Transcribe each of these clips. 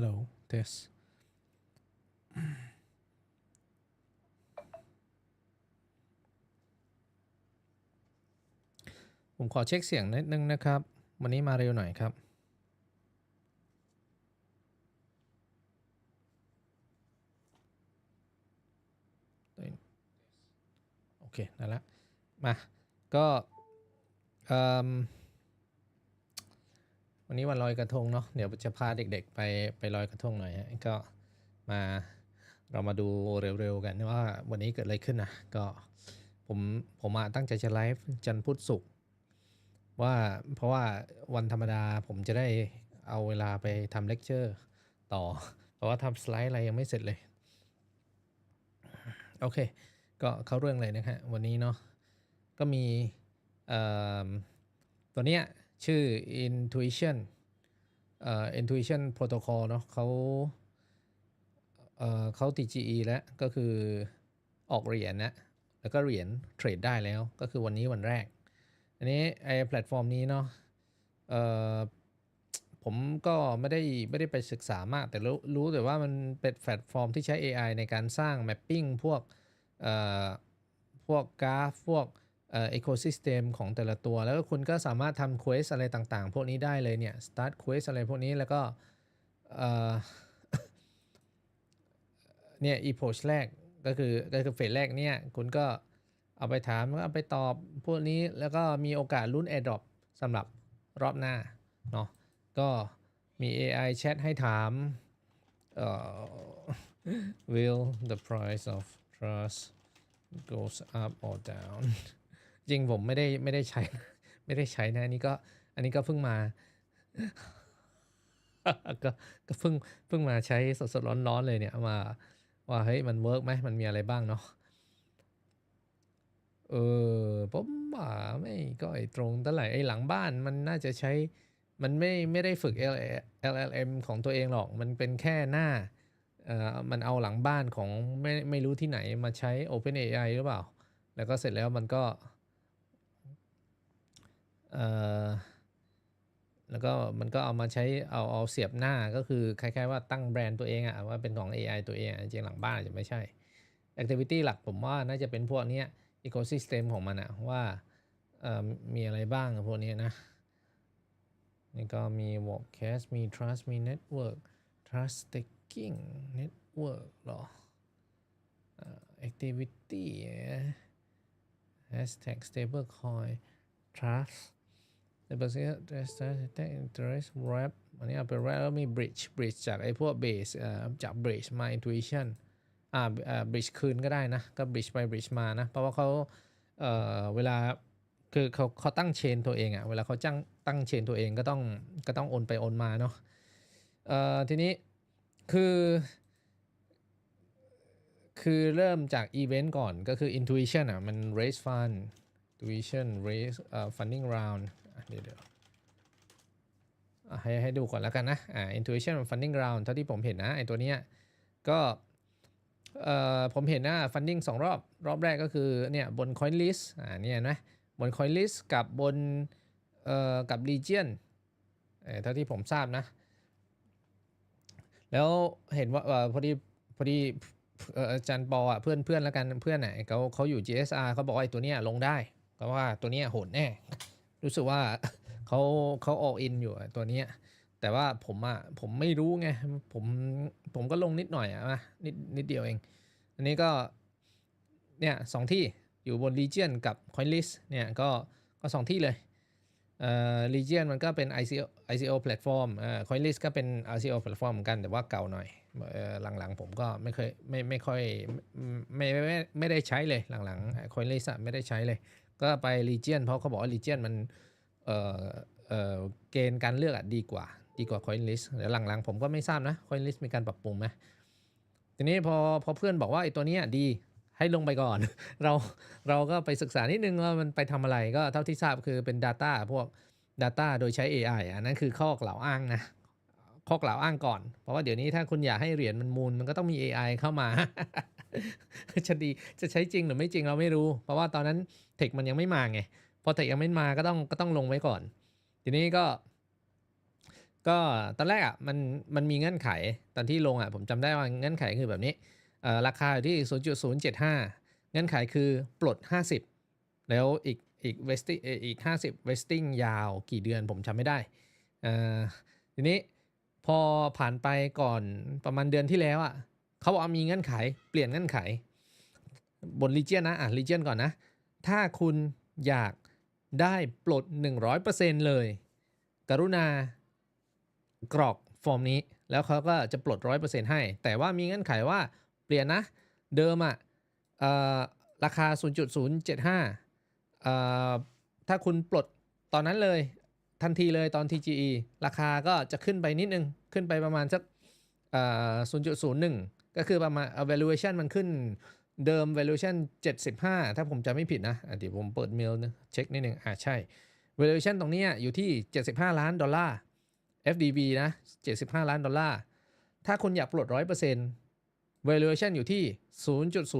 ฮัลโหลเทสผมขอเช็คเสียงนิดนึงนะครับ วันนี้มาเร็วหน่อยครับ โอเค นั่นละ มา ก็ วันนี้วันลอยกระทงเนาะเดี๋ยวจะพาเด็กๆไปไปลอยกระทงหน่อยฮะก็มาเรามาดูเร็วๆกันว่าวันนี้เกิดอะไรขึ้นนะก็ผมผมอะตั้งใจจะไลฟ์จันพุธศุกร์ว่าเพราะว่าวันธรรมดาผมจะได้เอาเวลาไปทำเลคเชอร์ต่อ เพราะว่าทำสไลด์อะไรยังไม่เสร็จเลย โอเค ก็เข้าเรื่องเลยนะฮะวันนี้เนาะก็มีตัวเนี้ย ชื่อ intuition เอ่อ intuition protocol เนาะเขาเอ่อเขา TGE แล้วก็คือออกเหรียญนะแล้วก็เหรียญเทรดได้แล้วก็คือวันนี้วันแรก อันนี้ไอแพลตฟอร์มนี้เนาะเอ่อผมก็ไม่ได้ไม่ได้ไปศึกษามาก แต่รู้รู้แต่ว่ามันเป็นแพลตฟอร์มที่ใช้ AI ในการสร้าง mapping พวกเอ่อพวกกราฟ พวก เอ่อ ecosystem ของแต่ละตัว แล้วก็คุณก็สามารถทำ quest อะไรต่างๆ พวกนี้ได้เลยเนี่ย start quest อะไรพวกนี้แล้วก็เอ่อเนี่ย approach แรกก็คือก็คือเฟสแรกเนี่ย คุณก็เอาไปถามแล้วเอาไปตอบพวกนี้แล้วก็มีโอกาสลุ้น airdrop สำหรับรอบหน้าเนาะก็มี AI chat ให้ถามเอ่อ will the price of trust goes up or down จริงผมไม่ได้ไม่ได้ใช้ ไม่ได้ใช้นะอันนี้ก็ อันนี้ก็เพิ่งมา ก็ก็เพิ่งเพิ่งมาใช้สดๆร้อนๆเลยเนี่ยมาว่าเฮ้ยมันเวิร์กไหมมันมีอะไรบ้างเนาะเออผมว่าไม่ก็ไอตรงเท่าไหร่ไอหลังบ้านมันน่าจะใช้มันไม่ไม่ได้ฝึก LLM ของตัวเองหรอก มันเป็นแค่หน้าเอ่อมันเอาหลังบ้านของไม่ไม่รู้ที่ไหนมาใช้ OpenAI หรือเปล่า แล้วก็เสร็จแล้วมันก็ แล้วก็มันก็เอามาใช้เอาเอาเสียบหน้าก็คือคล้าย ๆ ว่าตั้งแบรนด์ตัวเองอะว่าเป็นของ AI ตัวเองจริงหลังบ้านอาจจะไม่ใช่ Activity หลักผมว่าน่าจะเป็นพวกเนี้ย Ecosystem ของมันอะว่ามีอะไรบ้างพวกนี้นะนี่ก็มี Workcast มี Trust มี Network Trust Taking Network เหรอเอ่อ Activity Hashtag Stablecoin Trust Deposit Trust Interest Wrap อันนี้เอาไป wrap แล้วมี Bridge Bridge จากไอ้พวก Base อ่อจาก Bridge มา Intuition อ่าอ่า Bridge คืนก็ได้นะ ก็ Bridge ไป Bridge มานะ เพราะว่าเขาเอ่อเวลาคือเขาเขาตั้งเชนตัวเองอะเวลาเขาจ้างตั้งเชนตัวเองก็ต้องก็ต้องโอนไปโอนมาเนาะเอ่อทีนี้คือ คือเริ่มจากอีเวนต์ก่อนก็คือ intuition อะมัน raise fund intuition raise เอ่อ funding round เดี๋ยวเดี๋ยวให้ให้ดูก่อนแล้วกันนะอ่า intuition funding round เท่าที่ผมเห็นนะไอตัวเนี้ยก็เอ่อผมเห็นนะ funding สองรอบ รอบแรกก็คือเนี่ยบน coinlist อ่าเนี่ยนะบน CoinList กับบนเอ่อกับ Legion เออเท่าที่ผมทราบนะ แล้วเห็นว่าเอ่อพอดีพอดีเอ่ออาจารย์ปออะเพื่อนเพื่อนแล้วกันเพื่อนไหนเขาเขาอยู่ GSR เขาบอกว่าไอ้ตัวเนี้ยลงได้เพราะว่าตัวเนี้ยโหดแน่ รู้สึกว่าเขาเขาออกอินอยู่ตัวเนี้ยแต่ว่าผมอะผมไม่รู้ไงผมผมก็ลงนิดหน่อยอะนะนิดนิดเดียวเอง อันนี้ก็เนี่ยสองที่อยู่บน Legion กับ CoinList เนี่ยก็ก็สองที่เลยเอ่อ Legion มันก็เป็น ICO ICO platform เอ่อ CoinList ก็เป็น ICO platform เหมือนกันแต่ว่าเก่าหน่อยเอ่อหลังๆผมก็ไม่เคยไม่ไม่ค่อยไม่ไม่ไม่ไม่ได้ใช้เลยหลังๆ CoinList ไม่ได้ใช้เลย ก็ไป Legion เพราะเขาบอกว่า Legion มันเอ่อเอ่อเกณฑ์การเลือกอะดีกว่า ดีกว่า CoinList เดี๋ยวหลังๆ ผมก็ไม่ทราบนะ CoinList มีการปรับปรุงไหมทีนี้พอพอเพื่อนบอกว่าไอ้ตัวนี้ดีให้ลงไปก่อน เราเราก็ไปศึกษานิดนึงว่ามันไปทำอะไรก็เท่าที่ทราบคือเป็น Data พวก Data โดยใช้ AI อันนั้นคือข้อกล่าวอ้างนะข้อกล่าวอ้างก่อน เพราะว่าเดี๋ยวนี้ถ้าคุณอยากให้เหรียญมันมูลมันก็ต้องมี AI เข้ามา จะดีจะใช้จริงหรือไม่จริงเราไม่รู้ เพราะว่าตอนนั้นเทคมันยังไม่มาไงพอเทคยังไม่มาก็ต้องก็ต้องลงไว้ก่อน ทีนี้ก็ ก็ตอนแรกอะมันมันมีเงื่อนไขตอนที่ลงอะผมจำได้ว่าเงื่อนไขคือแบบนี้ราคาอยู่ที่ 0.075 เงื่อนไขคือปลด 50 แล้วอีกอีกเวสติ้อีก 50เวสติ้งยาวกี่เดือนผมจำไม่ได้ทีนี้พอผ่านไปก่อนประมาณเดือนที่แล้วอะ เขาบอกว่ามีเงื่อนไข เปลี่ยนเงื่อนไข บน Legion นนะ อะ Legion ก่อนนะ ถ้าคุณอยากได้ปลด 100%เลย กรุณากรอกฟอร์มนี้ แล้วเขาก็จะปลด 100%ให้ แต่ว่ามีเงื่อนไขว่าเปลี่ยนนะ เดิมอะเอ่อราคา 0.075เอ่อถ้าคุณปลดตอนนั้นเลยทันทีเลยตอน TGE ราคาก็จะขึ้นไปนิดนึง ขึ้นไปประมาณสัก0.01 ก็คือประมาณ valuation มันขึ้นเดิม valuation 75 ถ้าผมจำไม่ผิดนะเดี๋ยวผมเปิดเมลนะเช็คนิดนึงอ่าใช่ valuation ตรงนี้อยู่ที่ 75 ล้านดอลลาร์ FDB นะ 75 ล้านดอลลาร์ ถ้าคุณอยากปลด 100% valuation อยู่ที่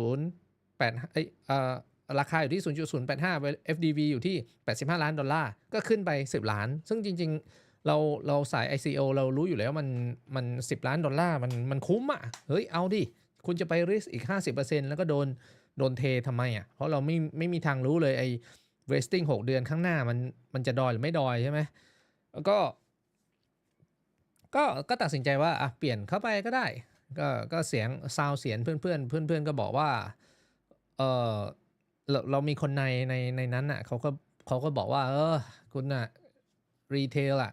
0.08เอ้ยเอ่อราคาอยู่ที่ 0.085 FDB อยู่ที่ 85 ล้านดอลลาร์ ก็ขึ้นไป 10 ล้าน ซึ่งจริง ๆ เราเราสาย ICO เรารู้อยู่แล้วมันมัน 10 ล้านดอลลาร์มันมันคุ้มอะเฮ้ยเอาดิคุณจะไป risk อีก 50%แล้วก็โดนโดนเททำไมอะเพราะเราไม่ไม่มีทางรู้เลยไอ้ vesting 6 เดือนข้างหน้ามันมันจะดอยหรือไม่ดอยใช่ไหมแล้วก็ ก็ก็ตัดสินใจว่าอะเปลี่ยนเข้าไปก็ได้ ก็ก็เสียงซาวเสียงเพื่อนเพื่อนเพื่อนเพื่อนก็บอกว่าเออเราเรามีคนในในในนั้นอะเขาก็เขาก็บอกว่า เออ คุณอะรีเทลอะ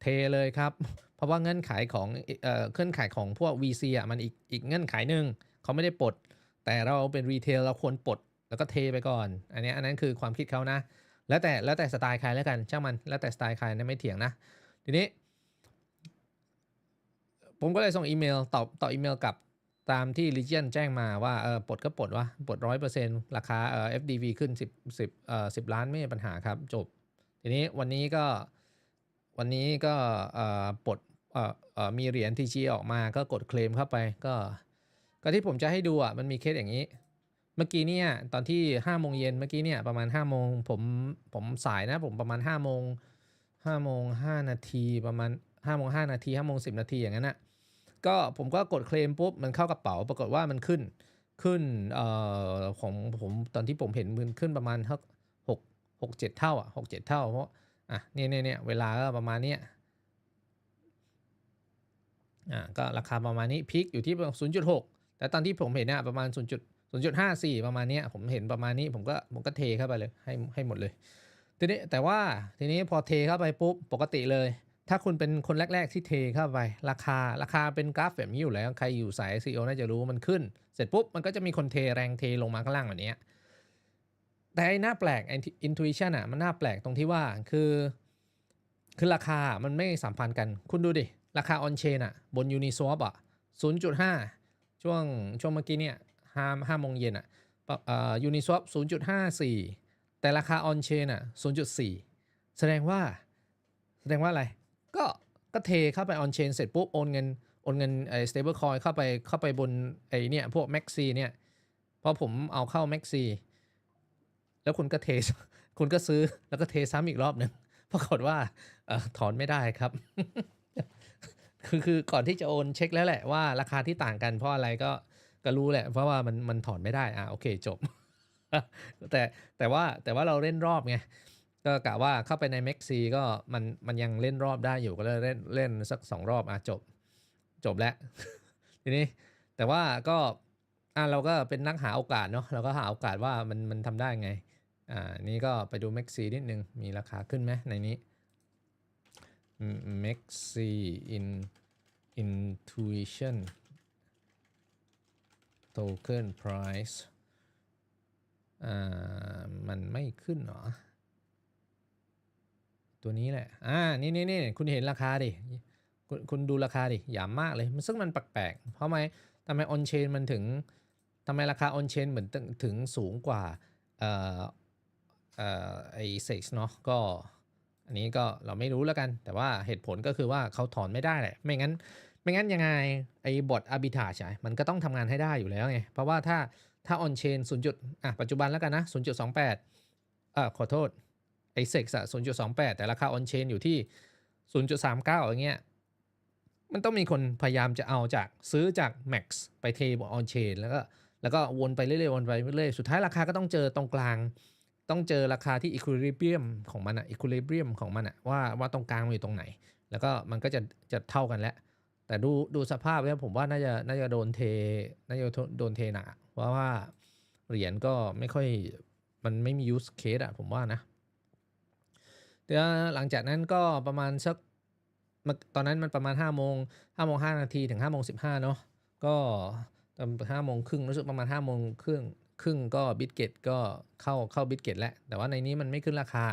เทเลยครับ เพราะว่าเงื่อนไขของเอ่อเงื่อนไขของพวก VC อะมันอีกอีกเงื่อนไขหนึ่งเขาไม่ได้ปลด แต่เราเป็นรีเทลเราควรปลดแล้วก็เทไปก่อน อันนี้อันนั้นคือความคิดเขานะ แล้วแต่แล้วแต่สไตล์ใครแล้วกันช่างมันแล้วแต่สไตล์ใครนะไม่เถียงนะ ทีนี้ ผมก็เลยส่งอีเมลตอบตอบอีเมลกลับตามที่ Legion แจ้งมาว่าเออปลดก็ปลดวะปลดร้อยเปอร์เซ็นต์ราคาเอ่อ FDV ขึ้น 10 10เอ่อ10 ล้านไม่มีปัญหาครับ จบ ทีนี้วันนี้ก็ วันนี้ก็ปลดมีเหรียญ TG ออกมาก็กดเคลมเข้าไปก็ ก็ที่ผมจะให้ดูอะมันมีเคสอย่างนี้ เมื่อกี้เนี่ยตอนที่5โมงเย็นเมื่อกี้เนี่ยประมาณ5โมงผมผมสายนะผมประมาณ5โมง5โมง5นาทีประมาณ5โมง5นาที5โมง10นาทีอย่างนั้นนะก็ผมก็กดเคลมปุ๊บมันเข้ากระเป๋าปรากฏว่ามันขึ้นขึ้นเอ่อของผมตอนที่ผมเห็นมันขึ้นประมาณหกหกเจ็ดเท่าอะหกเจ็ดเท่าเพราะ อะเนี่ยเนี่ยเนี่ยเวลาก็ประมาณเนี้ยอ่าก็ราคาประมาณนี้พีคอยู่ที่ศูนย์จุดหกแต่ตอนที่ผมเห็นเนี่ยประมาณศูนย์จุดศูนย์จุดห้าสี่ประมาณนี้ผมเห็นประมาณนี้ผมก็ผมก็เทเข้าไปเลยให้ให้หมดเลย ทีนี้แต่ว่าทีนี้พอเทเข้าไปปุ๊บปกติเลย ถ้าคุณเป็นคนแรก ๆที่เทเข้าไป ราคาราคาเป็นกราฟแบบนี้อยู่แล้ว ใครอยู่สาย SEO น่าจะรู้มันขึ้น เสร็จปุ๊บมันก็จะมีคนเทแรงเทลงมาข้างล่างแบบนี้ แต่ไอ้หน้าแปลกไอ้ intuition อะมันน่าแปลกตรงที่ว่าคือ คือราคามันไม่สัมพันธ์กัน คุณดูดิ ราคา on chain อะ บน Uniswap อะ 0.5 ช่วงช่วงเมื่อกี้เนี่ยห้าห้าโมงเย็นอะเอ่อ Uniswap 0.54 แต่ราคา on chain อะ 0.4 แสดงว่า แสดงว่าอะไร ก็ ก็เทเข้าไป on chain เสร็จปุ๊บ โอนเงิน โอนเงินไอ้ stable coin เข้าไป เข้าไปบนไอ้เนี่ย พวก maxi เนี่ย พอผมเอาเข้า maxi แล้วคุณก็เทคุณก็ซื้อแล้วก็เทซ้ำอีกรอบหนึ่งปรากฏว่าอถอนไม่ได้ครับ คือคือก่อนที่จะโอนเช็คแล้วแหละว่าราคาที่ต่างกันเพราะอะไรก็ก็รู้แหละ เพราะว่ามันมันถอนไม่ได้อะโอเคจบ แต่แต่ว่าแต่ว่าเราเล่นรอบไงก็กะว่าเข้าไปในเม็กซีก็มันมันยังเล่นรอบได้อยู่ก็เลยเล่นเล่นสักสองรอบอะจบ จบแล้ว ทีนี้แต่ว่าก็อะเราก็เป็นนักหาโอกาสเนาะเราก็หาโอกาสว่ามันมันทำได้ไง อ่านี่ก็ไปดูเม็กซีนิดนึง มีราคาขึ้นไหมในนี้เม็กซีอิน intuition token price อ่ามันไม่ขึ้นหรอ ตัวนี้แหละ อ่า นี่นี่นี่คุณเห็นราคาดิคุณคุณดูราคาดิหยามมากเลยมันซึ่งมันแปลกๆ เพราะไหมทำไมออนเชนมันถึงทำไมราคาออนเชนเหมือนถึงถึงสูงกว่าอ่อเอ่อ ไอเซ็กเนาะก็อันนี้ก็เราไม่รู้แล้วกัน แต่ว่าเหตุผลก็คือว่าเขาถอนไม่ได้แหละ ไม่งั้น ไม่งั้นยังไงไอ้บทอาร์บิทาใช่มันก็ต้องทำงานให้ได้อยู่แล้วไง เพราะว่าถ้าถ้าออนเชน0จุดอะปัจจุบันแล้วกันนะ 0.28อ่าขอโทษไอเซ็กอะ0.28 แต่ราคาออนเชนอยู่ที่ 0.39 อย่างเงี้ยมันต้องมีคนพยายามจะเอาจากซื้อจาก Max ไปเทบน on chain แล้วก็แล้วก็วนไปเรื่อยๆวนไปเรื่อยๆสุดท้ายราคาก็ต้องเจอตรงกลาง ต้องเจอราคาที่ equilibrium ของมันอะ equilibrium ของมันอะว่าว่าตรงกลางมันอยู่ตรงไหน แล้วก็มันก็จะจะเท่ากันแล้ว แต่ดูดูสภาพแล้วผมว่าน่าจะน่าจะโดนเทน่าจะโดนเทหนาเพราะว่าเหรียญก็ไม่ค่อยมันไม่มี use case อะผมว่านะเดี๋ยวหลังจากนั้นก็ประมาณสักตอนนั้นมันประมาณ5โมง5โมง5นาทีถึง5โมง15เนาะก็ตอน5โมงครึ่งรู้สึกประมาณ5โมงครึ่ง ครึ่งก็บิตเกตก็เข้าเข้าบิตเกตแล้ว แต่ว่าในนี้มันไม่ขึ้นราคา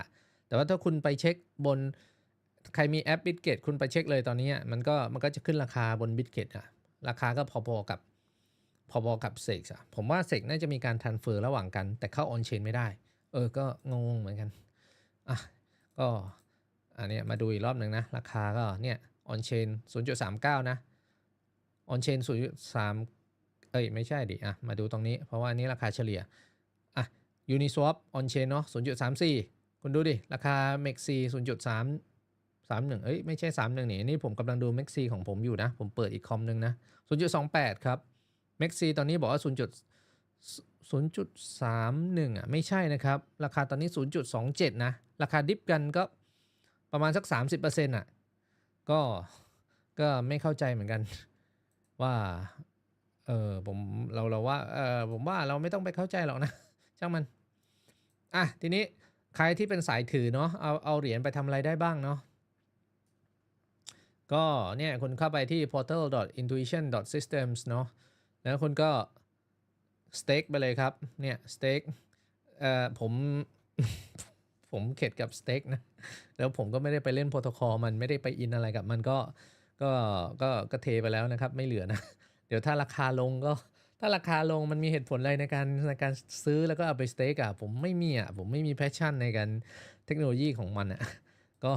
แต่ว่าถ้าคุณไปเช็คบนใครมีแอปบิ t เกตคุณไปเช็คเลยตอนนี้มันก็มันก็จะขึ้นราคาบนบิ t เกตอะราคาก็พอๆกับพอๆกับเซกอะผมว่าเซกน่าจะมีการทันเฟอร์ระหว่างกัน แต่เข้าออนเชนไม่ได้ เออ ก็งงเหมือนกันอะก็อันนี้มาดูอีกรอบหนึ่งนะ ราคาก็เนี่ยออนเชน0.39 นะออนเชน0.3 เอ้ยไม่ใช่ดิอะมาดูตรงนี้ เพราะว่านี้ราคาเฉลี่ยอะ Uniswap on chain เนาะ0.34 คุณดูดิ ราคา MEXC 0.3 31 เอ้ยไม่ใช่ 31นี่นี่ผมกำลังดู MEXC ของผมอยู่นะ ผมเปิดอีกคอมนึงนะ 0.28 ครับ MEXC ตอนนี้บอกว่า 0. 0.31 อะไม่ใช่นะครับ ราคาตอนนี้ 0.27 นะ ราคาดิฟกันก็ประมาณสัก 30%อะก็ก็ไม่เข้าใจเหมือนกันว่า เออผมเราเราว่าเออผมว่าเราไม่ต้องไปเข้าใจหรอกนะช่างมันอะทีนี้ใครที่เป็นสายถือเนาะเอาเอาเหรียญไปทำอะไรได้บ้างเนาะก็เนี่ยคุณเข้าไปที่ portal.intuition.systems เนาะแล้วคุณก็ stake ไปเลยครับเนี่ย stake เอ่อผมผมเข็ดกับ stake นะแล้วผมก็ไม่ได้ไปเล่นโปรโตคอลมันไม่ได้ไปอินอะไรกับมันก็ก็ก็ก็เทไปแล้วนะครับ ไม่เหลือนะ ดี๋ยวถ้าราคาลงก็ ถ้าราคาลงมันมีเหตุผลอะไรในการในการซื้อแล้วก็เอาไปสเต็กอะผมไม่มีอะผมไม่มีแพชชั่นในการเทคโนโลยีของมันอะก็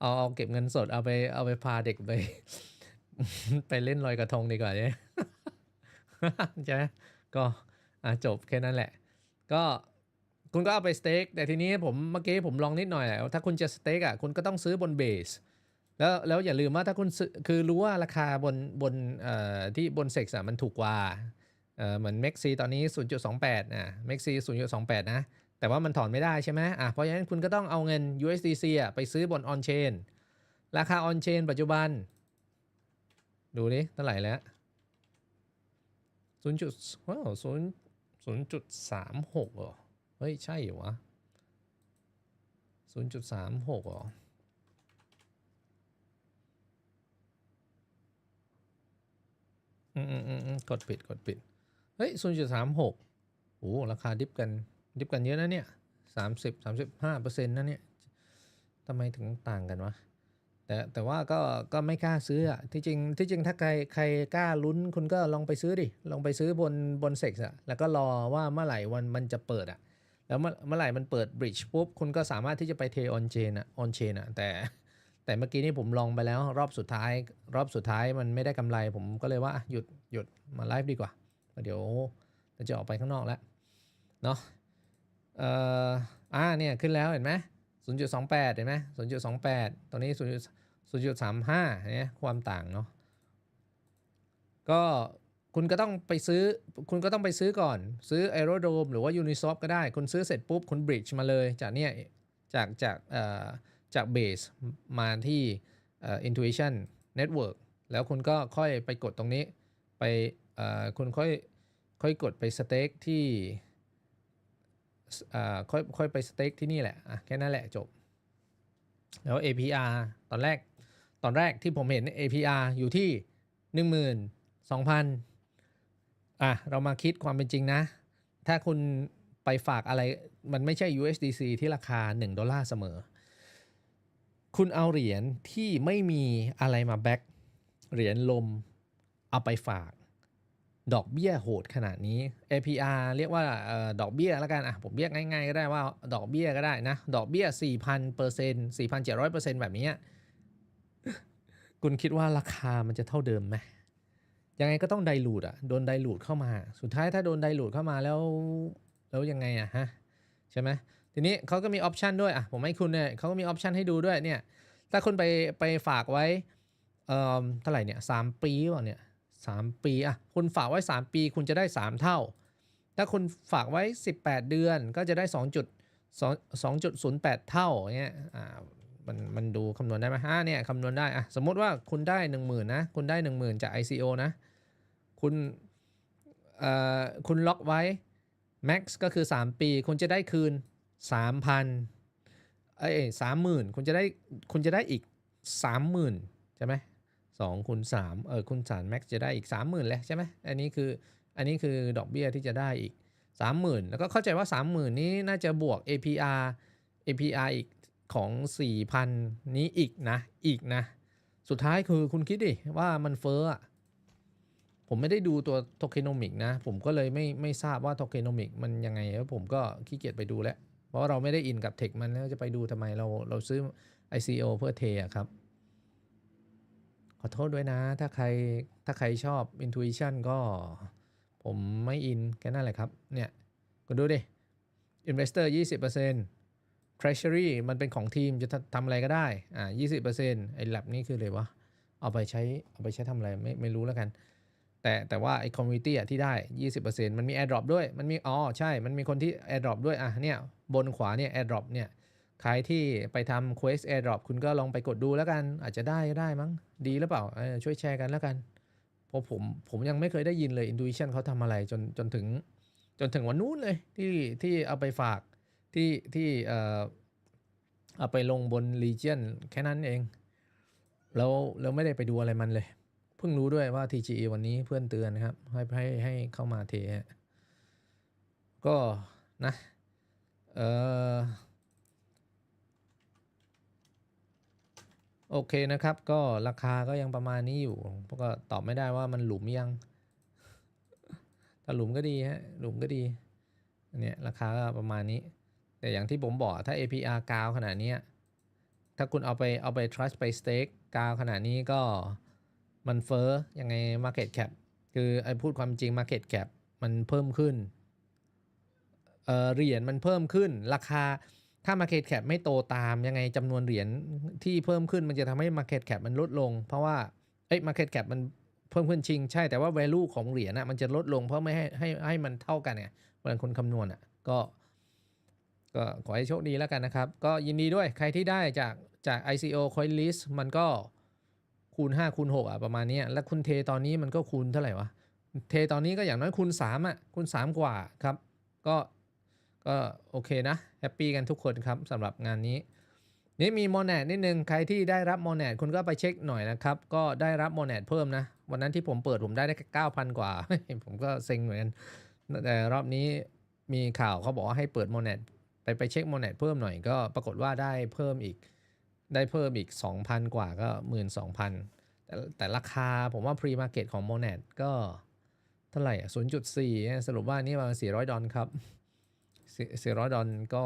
เอาเอาเก็บเงินสดเอาไปเอาไปพาเด็กไป ไปเล่นลอยกระทงดีกว่าเนี่ยใช่ไหมก็จบแค่นั้นแหละ ก็คุณก็เอาไปสเต็กแต่ทีนี้ผมเมื่อกี้ผมลองนิดหน่อยอะถ้าคุณจะสเต็กอะคุณก็ต้องซื้อบนเบส แล้วแล้วอย่าลืมว่าถ้าคุณคือรู้ว่าราคาบนบนที่บนเซกซ์มันถูกกว่าเหมือนเม็กซีตอนนี้ 0.28นะเม็กซี0.28 นะ แต่ว่ามันถอนไม่ได้ใช่ไหมอะเพราะฉะนั้นคุณก็ต้องเอาเงิน USDC อะไปซื้อบน on chain ราคา on chain ปัจจุบัน ดูดิเท่าไหร่แล้ว 0. จุดว้าวศูนย์ศูนย์จุดสามหกเหรอ เฮ้ย ใช่เหรอวะศูนย์จุดสามหกเหรอ อืมอืมอืมกดปิดกดปิด เฮ้ยศูนย์จุดสามหกโอ้ราคาดิฟกัน ดิฟกันเยอะนะเนี่ยสามสิบสามสิบห้าเปอร์เซ็นต์นะเนี่ยทำไมถึงต่างกันวะ แต่แต่ว่าก็ก็ไม่กล้าซื้ออะที่จริงที่จริงถ้าใครใครกล้าลุ้นคุณก็ลองไปซื้อดิ ลองไปซื้อบนบนเซ็กซ์อะแล้วก็รอว่าเมื่อไหร่วันมันจะเปิดอะแล้วเมื่อเมื่อไหร่มันเปิดบริดจ์ปุ๊บคุณก็สามารถที่จะไปเทออนเชนอะออนเชนอะแต่ แต่เมื่อกี้นี่ผมลองไปแล้วรอบสุดท้าย รอบสุดท้ายมันไม่ได้กำไร ผมก็เลยว่าหยุดหยุดมาไลฟ์ดีกว่า เดี๋ยวเราจะออกไปข้างนอกแล้วเนาะเอ่ออ่าเนี่ยขึ้นแล้วเห็นไหม0.28เห็นไหม0.28ตรงนี้ 0. 0.35เนี่ยความต่างเนาะก็คุณก็ต้องไปซื้อ คุณก็ต้องไปซื้อก่อน ซื้อ Aerodrome หรือว่า Uniswap ก็ได้ คุณซื้อเสร็จปุ๊บ คุณ bridge มาเลย จากเนี่ยจากจากเอ่อ จาก base มาที่เอ่อ intuition network แล้วคุณก็ค่อยไปกดตรงนี้ ไปเอ่อคุณค่อยค่อยกดไป stake ที่เอ่อค่อยค่อยไป stake ที่นี่แหละอะแค่นั้นแหละจบ แล้ว APR ตอนแรกตอนแรกที่ผมเห็น APR อยู่ที่ 12,000 อะ เรามาคิดความเป็นจริงนะ ถ้าคุณไปฝากอะไร มันไม่ใช่ USDC ที่ราคา 1 ดอลลาร์เสมอ คุณเอาเหรียญที่ไม่มีอะไรมาแบ็กเหรียญลมเอาไปฝาก ดอกเบี้ยโหดขนาดนี้ APR เรียกว่าออดอกเบี้ยแล้วกันอะผมเรียกง่ายๆ ก็ได้ว่าดอกเบี้ยก็ได้นะ ดอกเบี้ย 4,000เปอร์เซ็นต์4,700เปอร์เซ็นต์แบบนี้ คุณคิดว่าราคามันจะเท่าเดิมไหมยังไงก็ต้องไดรูดอะโดนไดรูดเข้ามา สุดท้ายถ้าโดนไดรูดเข้ามาแล้ว แล้วยังไงอะฮะ ใช่ไหม ทีนี้เขาก็มีออปชันด้วยอะผมให้คุณเนี่ยเขาก็มีออปชันให้ดูด้วยเนี่ยถ้าคุณไปไปฝากไว้เอ่อเท่าไหร่เนี่ยสามปีวะเนี่ยสามปีอะคุณฝากไว้สามปีคุณจะได้สามเท่า ถ้าคุณฝากไว้ 18 เดือนก็จะได้2จุด2 2.08 เท่าเงี้ยอ่ามันมันดูคำนวณได้ไหมอ่าเนี่ยคำนวณได้อะสมมติว่าคุณได้ 10,000นะคุณได้ 10,000 จาก ICO นะคุณเอ่อคุณล็อกไว้ max ก็คือ 3 ปี คุณจะได้คืน 3,000เอ้สามหมื่นคุณจะได้คุณจะได้อีก30,000ใช่ไหมสองคูณสามเออคูณสาม max จะได้อีก30,000เลยใช่ไหมอันนี้คืออันนี้คือดอกเบี้ยที่จะได้อีก30,000แล้วก็เข้าใจว่า30,000นี้น่าจะบวก APR APR อีกของ4,000นี้อีกนะอีกนะ สุดท้ายคือคุณคิดดิว่ามันเฟ้อผมไม่ได้ดูตัวโทเคโนมิกนะ ผมก็เลยไม่ไม่ทราบว่าโทเคโนมิกมันยังไงแล้วผมก็ขี้เกียจไปดูแล้ว เพราะเราไม่ได้อินกับเทคมันแล้วจะไปดูทำไมเราเราซื้อ ICO เพื่อเทอะครับ ขอโทษด้วยนะ ถ้าใครถ้าใครชอบ Intuition ก็ผมไม่อินแค่นั้นแหละครับ เนี่ยคุณดูดิ Investor 20% Treasury มันเป็นของทีมจะทำอะไรก็ได้ อ่า 20%ไอ้ lab นี่คืออะไรวะ เอาไปใช้เอาไปใช้ทำอะไรไม่ไม่รู้แล้วกัน แต่แต่ว่าไอ้ community อะที่ได้ 20%มันมี airdrop ด้วย มันมี อ๋อ ใช่ มันมีคนที่ airdrop ด้วย อะ เนี่ย บนขวาเนี่ย airdrop เนี่ย ใครที่ไปทำ quest airdrop คุณก็ลองไปกดดูแล้วกัน อาจจะได้ก็ได้มั้ง ดีหรือเปล่า ช่วยแชร์กันแล้วกัน เพราะผม ผมยังไม่เคยได้ยินเลย Intuition เขาทำอะไรจนจนถึง จนถึงวันนู้นเลยที่ที่เอาไปฝากที่ที่เอ่อเอาไปลงบน Legion แค่นั้นเอง แล้วแล้วไม่ได้ไปดูอะไรมันเลย เพิ่งรู้ด้วยว่า TGE วันนี้เพื่อนเตือนครับ ให้ให้ให้เข้ามาเทฮะก็นะเออโอเคนะครับ ก็ราคาก็ยังประมาณนี้อยู่เพราะก็ตอบไม่ได้ว่ามันหลุมยังถ้าหลุมก็ดีฮะหลุมก็ดีอันเนี้ยราคาก็ประมาณนี้ แต่อย่างที่ผมบอกถ้า APR กาวขนาดนี้ถ้าคุณเอาไปเอาไป trust ไป stake กาวขนาดนี้ก็ มันเฟ้อยังไง market cap คือไอ้พูดความจริง market cap มันเพิ่มขึ้นเออเหรียญมันเพิ่มขึ้น ราคาถ้า market cap ไม่โตตามยังไงจำนวนเหรียญที่เพิ่มขึ้นมันจะทำให้ market cap มันลดลง เพราะว่าเอ้ย market cap มันเพิ่มขึ้นจริง ใช่แต่ว่า value ของเหรียญนะมันจะลดลงเพราะไม่ให้ให้ให้มันเท่ากันเนี่ยเวลาคนคำนวณอะก็ก็ขอให้โชคดีแล้วกันนะครับ ก็ยินดีด้วยใครที่ได้จากจาก ICO Coinlist มันก็ คูณ5คูณ6อะประมาณนี้แล้วคุณเทตอนนี้มันก็คูณเท่าไหร่วะเทตอนนี้ก็อย่างน้อยคูณ3อะคูณ3 กว่าครับ ก็ก็โอเคนะแฮปปี้กันทุกคนครับสำหรับงานนี้นี่มีโมแนดนิดนึงใครที่ได้รับโมแนดคุณก็ไปเช็คหน่อยนะครับ ก็ได้รับโมแนดเพิ่มนะ วันนั้นที่ผมเปิดผมได้ได้แค่9,000กว่า ผมก็เซ็งเหมือนกันแต่รอบนี้มีข่าวเขาบอกว่าให้เปิดโมแนดไปไปเช็คโมเนตเพิ่มหน่อยก็ปรากฏว่าได้เพิ่มอีก ได้เพิ่มอีก 2,000 กว่าก็ 12,000 แต่แต่ราคาผมว่า pre market ของโมเนตก็เท่าไหร่อะ0.4 สรุปว่านี่ประมาณ400 ดอลครับ 400 ดอลก็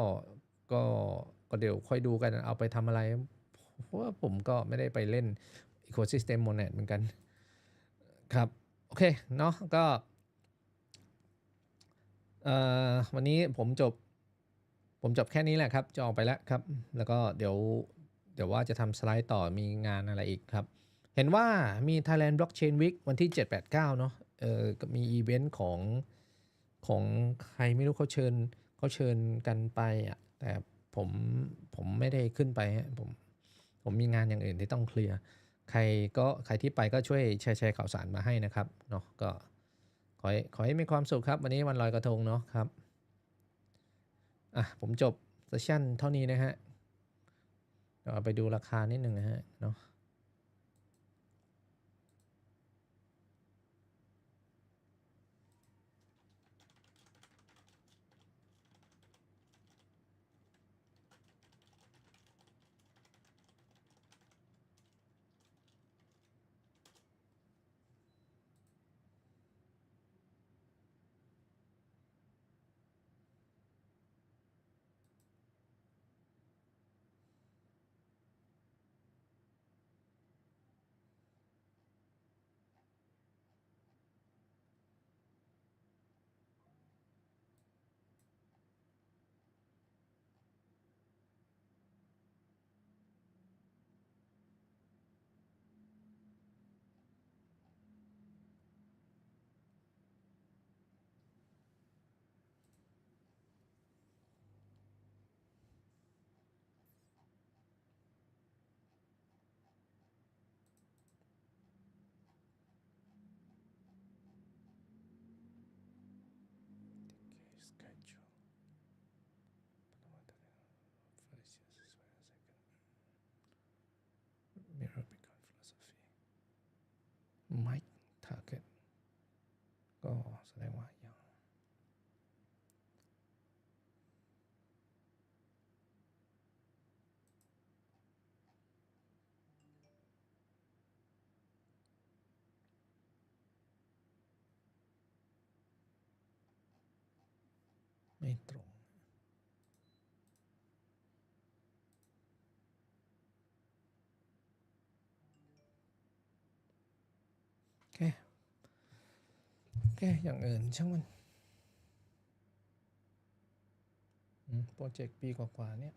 ก็ก็เดี๋ยวค่อยดูกันเอาไปทำอะไร เพราะว่าผมก็ไม่ได้ไปเล่น ecosystem โมเนตเหมือนกัน ครับ โอเค เนาะก็เอ่อวันนี้ผมจบผมจบแค่นี้แหละครับ จะออกไปแล้วครับ แล้วก็เดี๋ยว เดี๋ยวว่าจะทำสไลด์ต่อมีงานอะไรอีกครับ เห็นว่ามี Thailand Blockchain Week วันที่ 7-8-9 เนาะเออมีอีเวนต์ของของใครไม่รู้เขาเชิญเขาเชิญกันไปอะแต่ผมผมไม่ได้ขึ้นไปฮะผมผมมีงานอย่างอื่นที่ต้องเคลียร์ใครก็ใครที่ไปก็ช่วยแชร์แชร์ข่าวสารมาให้นะครับเนาะก็ขอให้ขอให้มีความสุขครับ วันนี้วันลอยกระทงเนาะครับอะผมจบเซสชั่นเท่านี้นะฮะ เดี๋ยวเอาไปดูราคานิดหนึ่งนะฮะเนาะ ไม่ทาร์เก็ตก็แสดงว่ายังไม่ตรง โอเค โอเคอย่างอื่นช่างมันโปรเจกต์ปีกว่าๆเนี่ย